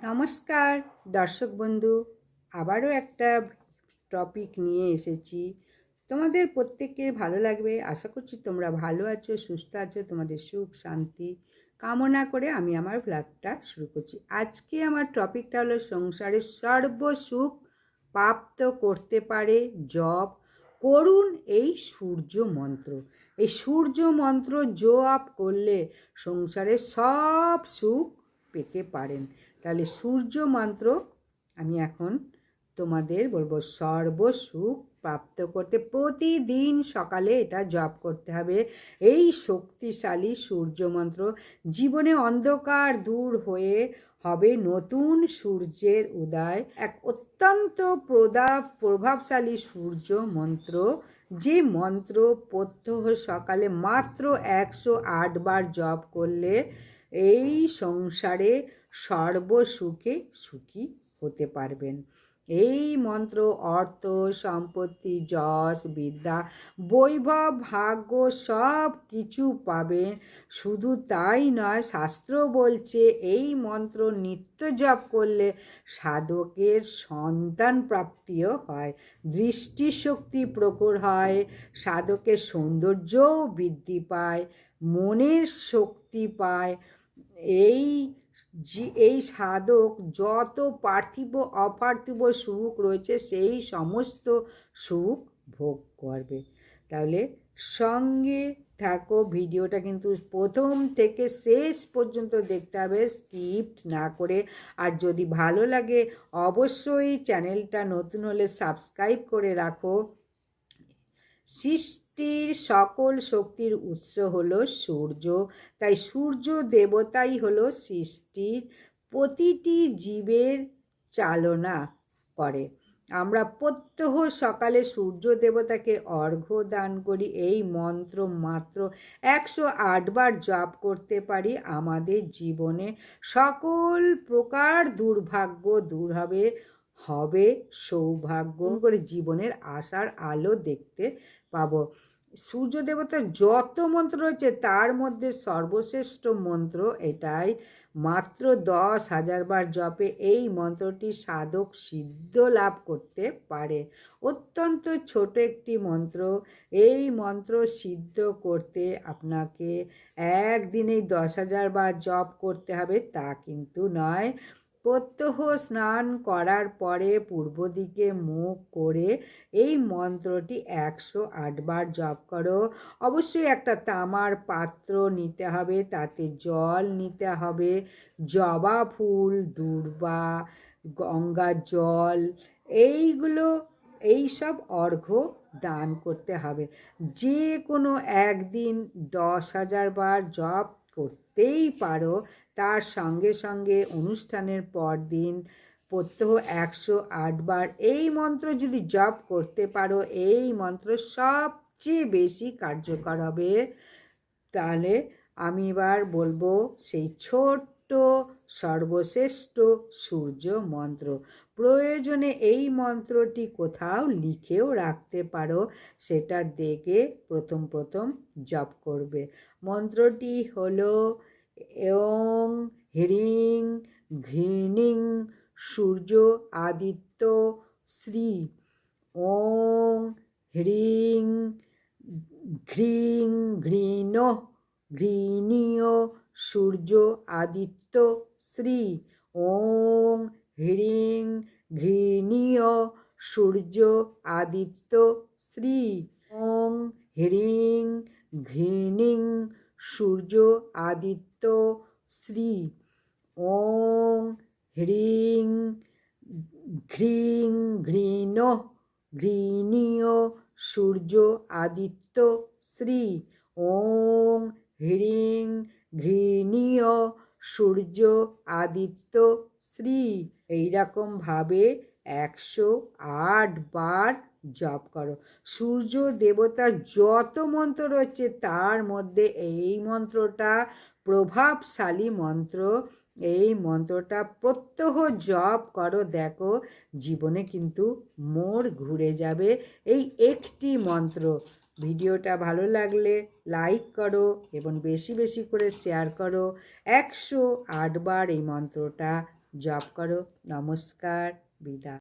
নমস্কার, দর্শক বন্ধু, আবারও একটা টপিক নিয়ে এসেছি। তোমাদের প্রত্যেকের ভালো লাগবে, আশা করছি তোমরা ভালো আছো, সুস্থ আছো, তোমাদের সুখ, শান্তি কামনা করে আমি আমার ব্লগটা শুরু করছি। আজকে আমার টপিকটা হলো সংসারের সর্বসুখ প্রাপ্ত করতে পারে জপ। করুন এই সূর্য মন্ত্র। এই সূর্য মন্ত্র জপ করলে সংসারের সব সুখ পেতে পারেন। তাহলে সূর্য মন্ত্র আমি এখন তোমাদের বলব, সর্বসুখ প্রাপ্ত করতে প্রতিদিন সকালে এটা জপ করতে হবে। এই শক্তিশালী সূর্য মন্ত্র জীবনে অন্ধকার দূর হয়ে হবে নতুন সূর্যের উদয়। এক অত্যন্ত প্রদা, প্রভাবশালী সূর্য মন্ত্র। যে মন্ত্র প্রত্যহ সকালে মাত্র একশো আট বার জপ করলে এই সংসারে সর্বসুখে সুখী হতে পারবেন। এই মন্ত্র, অর্থ, সম্পত্তি, যশ, বিদ্যা, বৈভব, ভাগ্য সব কিছু পাবেন। শুধু তাই নয়, শাস্ত্র বলছে এই মন্ত্র নিত্য জপ করলে সাধকের সন্তান প্রাপ্তিও হয়, দৃষ্টিশক্তি প্রখর হয়, সাধকের সৌন্দর্যও বৃদ্ধি পায়। মনের শক্তি পায়। এই এই সাধক যত পার্থিব, অপার্থিব সুখ রয়েছে, সেই সমস্ত সুখ ভোগ করবে। তাহলে সঙ্গে থাকো, ভিডিওটা কিন্তু প্রথম থেকে শেষ পর্যন্ত দেখতে হবে স্কিপ্ট না করে। আর যদি ভালো লাগে, অবশ্যই চ্যানেলটা নতুন হলে সাবস্ক্রাইব করে রাখো। সৃষ্টির সকল শক্তির উৎস হল সূর্য। তাই সূর্য দেবতাই হলো সৃষ্টির প্রতিটি জীবের চালনা করে। আমরা প্রত্যহ সকালে সূর্য দেবতাকে অর্ঘ্য দান করি। এই মন্ত্র মাত্র একশো আটবার জপ করতে পারি। আমাদের জীবনে সকল প্রকার দুর্ভাগ্য দূর হবে। হবে সৌভাগ্য করে জীবনের আশার আলো দেখতে পাবো। সূর্য দেবতার যত মন্ত্র রয়েছে তার মধ্যে সর্বশ্রেষ্ঠ মন্ত্র এটাই। মাত্র দশ হাজার বার জপে এই মন্ত্রটি সাধক সিদ্ধ লাভ করতে পারে। অত্যন্ত ছোট একটি মন্ত্র। এই মন্ত্র সিদ্ধ করতে আপনাকে একদিনেই দশ হাজার বার জপ করতে হবে তা কিন্তু নয়। প্রত্যহ স্নান করার পরে পূর্ব দিকে মুখ করে এই মন্ত্রটি একশো আটবার জপ করো। অবশ্যই একটা তামার পাত্র নিতে হবে, তাতে জল নিতে হবে। জবা ফুল, দূর্বা, গঙ্গা জল, এইগুলো, এই সব অর্ঘ্য দান করতে হবে। যে কোনো একদিন দশ হাজার বার জপ করতেই পারো। তার সঙ্গে সঙ্গে অনুষ্ঠানের পর দিন প্রত্যহ একশো আটবার এই মন্ত্র যদি জপ করতে পারো, এই মন্ত্র সবচেয়ে বেশি কার্যকর হবে। তাহলে আমি এবার বলব সেই ছোট্ট সর্বশ্রেষ্ঠ সূর্য মন্ত্র। প্রয়োজনে এই মন্ত্রটি কোথাও লিখেও রাখতে পারো, সেটা দেখে প্রথম প্রথম জপ করবে। মন্ত্রটি হলো এবং হ্রিং ঘৃণিং সূর্য আদিত্য শ্রী। ওং হ্রিং ঘৃং ঘৃণ ঘৃণীয় সূর্য আদিত্য শ্রী। ওং হ্রিং ঘৃণীয় সূর্য আদিত্য শ্রী। ওং হ্রিং ঘৃণিং সূর্য আদিত্য শ্রী। ওং হ্রিং ঘ্রিং ঘৃণ ঘৃণীয় সূর্য আদিত্য শ্রী। ওং হ্রিং ঘৃণীয় সূর্য, আদিত্য, শ্রী। এইরকমভাবে একশো আট বার জপ করো। সূর্য দেবতার যত মন্ত্র রয়েছে, তার মধ্যে এই মন্ত্রটা প্রভাবশালী মন্ত্র। এই মন্ত্রটা প্রত্যহ জপ করো, দেখো জীবনে কিন্তু মোড় ঘুরে যাবে। এই একটি মন্ত্র। ভিডিওটা ভালো লাগলে লাইক করো এবং বেশি বেশি করে শেয়ার করো। একশো আটবার এই মন্ত্রটা জপ করো। নমস্কার, বিদায়।